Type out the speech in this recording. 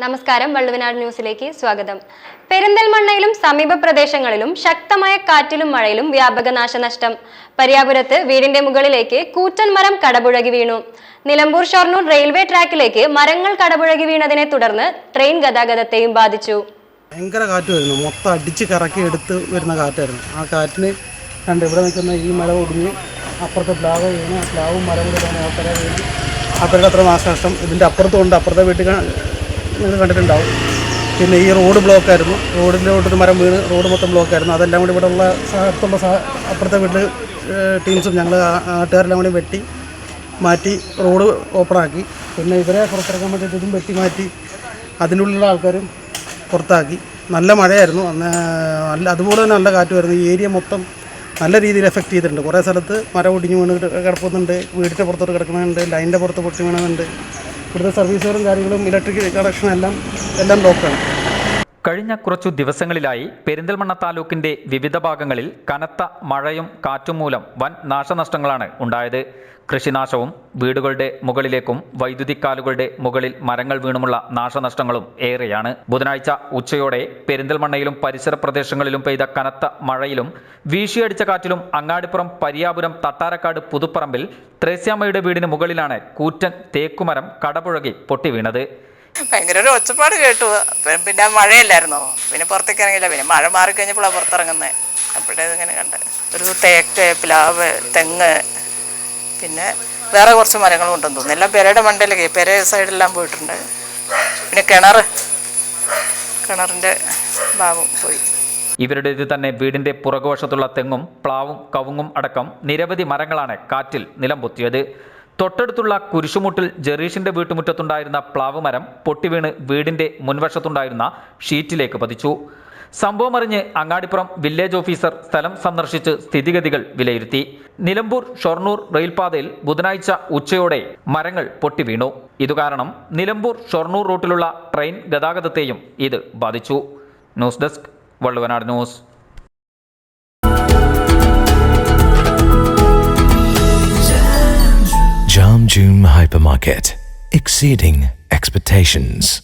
നമസ്കാരം വള്ളുവനാട് ന്യൂസിലേക്ക് സ്വാഗതം. പെരിന്തൽമണ്ണയിലും സമീപ പ്രദേശങ്ങളിലും ശക്തമായ കാറ്റിലും മഴയിലും വ്യാപക നാശനഷ്ടം. പരിയാപുരത്ത് വീടിന്റെ മുകളിലേക്ക് കൂറ്റൻ മരം കടപുഴകി വീണു. നിലമ്പൂർ ഷൊർണൂർ റെയിൽവേ ട്രാക്കിലേക്ക് മരങ്ങൾ കടപുഴകി വീണതിനെ തുടർന്ന് ട്രെയിൻ ഗതാഗതത്തെയും ബാധിച്ചു. ഭയങ്കര കാറ്റ് വരുന്നു മൊത്തം അടിച്ച് കറക്കി എടുത്ത് വരുന്ന കാറ്റായിരുന്നു. ആ കാറ്റിന് കണ്ട് ഇവിടെ നിൽക്കുന്ന ഈ മല ഒടിഞ്ഞ് അപ്പുറത്തെ പ്ലാവ് വീണ് പ്ലാവും മരം കൂടി ആൾക്കാരെ വീണ്. അവരുടെ അത്ര നാശനഷ്ടം ഇതിന്റെ അപ്പുറത്തും ഉണ്ട്. അപ്പുറത്തെ വീട്ടിൽ നിങ്ങൾ കണ്ടിട്ടുണ്ടാവും. പിന്നെ ഈ റോഡ് ബ്ലോക്കായിരുന്നു റോഡിലോട്ടൊരു മരം വീണ് റോഡ് മൊത്തം ബ്ലോക്കായിരുന്നു അതെല്ലാം കൂടി ഇവിടെ ഉള്ള അടുത്തുള്ള അപ്പുറത്തെ വീട്ടിൽ ടീംസും ഞങ്ങൾ നാട്ടുകാരെല്ലാം കൂടി വെട്ടി മാറ്റി റോഡ് ഓപ്പണാക്കി പിന്നെ ഇവരെ പുറത്തിറക്കാൻ വേണ്ടിയിട്ട് ഇതും വെട്ടി മാറ്റി അതിനുള്ളിലുള്ള ആൾക്കാരും പുറത്താക്കി. നല്ല മഴയായിരുന്നു. അന്ന് നല്ല അതുപോലെ തന്നെ നല്ല കാറ്റുമായിരുന്നു. ഈ ഏരിയ മൊത്തം നല്ല രീതിയിൽ എഫക്റ്റ് ചെയ്തിട്ടുണ്ട്. കുറേ സ്ഥലത്ത് മരം ഒടിഞ്ഞു വീണ് കിടക്കുന്നുണ്ട് വീടിന്റെ പുറത്തോട്ട് കിടക്കുന്നുണ്ട് ലൈനിന്റെ പുറത്ത് പൊട്ടി വീണുന്നുണ്ട് ഇവിടുത്തെ സർവീസുകളും കാര്യങ്ങളും ഇലക്ട്രിക് കണക്ഷനും എല്ലാം എല്ലാം ബ്ലോക്കാണ് കഴിഞ്ഞ കുറച്ചു ദിവസങ്ങളിലായി പെരിന്തൽമണ്ണ താലൂക്കിന്റെ വിവിധ ഭാഗങ്ങളിൽ കനത്ത മഴയും കാറ്റും മൂലം വൻ നാശനഷ്ടങ്ങളാണ് ഉണ്ടായത്. കൃഷിനാശവും വീടുകളുടെ മുകളിലേക്കും വൈദ്യുതി വൈദ്യുതിക്കാലുകളുടെ മുകളിൽ മരങ്ങൾ വീണുമുള്ള നാശനഷ്ടങ്ങളും ഏറെയാണ്. ബുധനാഴ്ച ഉച്ചയോടെ പെരിന്തൽമണ്ണയിലും പരിസര പ്രദേശങ്ങളിലും പെയ്ത കനത്ത മഴയിലും വീശിയടിച്ച കാറ്റിലും അങ്ങാടിപ്പുറം പരിയാപുരം തട്ടാരക്കാട് പുതുപ്പറമ്പിൽ ത്രേസ്യാമ്മയുടെ വീടിന് മുകളിലാണ് കൂറ്റൻ തേക്കുമരം കടപുഴകി പൊട്ടി വീണത് ഭയങ്കര ഒരു ഒച്ചപ്പാട് കേട്ടു. പിന്നെ മഴയല്ലായിരുന്നോ? പിന്നെ പുറത്തേക്ക് ഇറങ്ങിയില്ല. പിന്നെ മഴ മാറിക്കഴിഞ്ഞപ്പോഴാണ് പുറത്തിറങ്ങുന്നത് അപ്പോഴേ ഇങ്ങനെ കണ്ട്. ഒരു തേക്ക് പ്ലാവ് തെങ്ങ് പിന്നെ വേറെ കുറച്ച് മരങ്ങളും ഉണ്ടെന്ന് തോന്നുന്നു. എല്ലാം പെരയുടെ മണ്ടയിലൊക്കെ പെര സൈഡെല്ലാം പോയിട്ടുണ്ട്. പിന്നെ കിണർ കിണറിന്റെ ഭാഗം പോയി. ഇവരുടെ ഇവരുടേത് തന്നെ വീടിന്റെ പുറകുവശത്തുള്ള തെങ്ങും പ്ലാവും കവുങ്ങും അടക്കം നിരവധി മരങ്ങളാണ് കാറ്റിൽ നിലംപൊത്തിയത് തൊട്ടടുത്തുള്ള കുരിശുമുട്ടിൽ ജെറീഷിന്റെ വീട്ടുമുറ്റത്തുണ്ടായിരുന്ന പ്ലാവ് മരം പൊട്ടിവീണ് വീടിന്റെ മുൻവശത്തുണ്ടായിരുന്ന ഷീറ്റിലേക്ക് പതിച്ചു. സംഭവം അറിഞ്ഞ് അങ്ങാടിപ്പുറം വില്ലേജ് ഓഫീസർ സ്ഥലം സന്ദർശിച്ച് സ്ഥിതിഗതികൾ വിലയിരുത്തി. നിലമ്പൂർ ഷൊർണൂർ റെയിൽപാതയിൽ ബുധനാഴ്ച ഉച്ചയോടെ മരങ്ങൾ പൊട്ടിവീണു. ഇതുകാരണം നിലമ്പൂർ ഷൊർണൂർ റൂട്ടിലുള്ള ട്രെയിൻ ഗതാഗതത്തെയും ഇത് ബാധിച്ചു. News desk Valluvanad news. Jam Hypermarket. Exceeding expectations.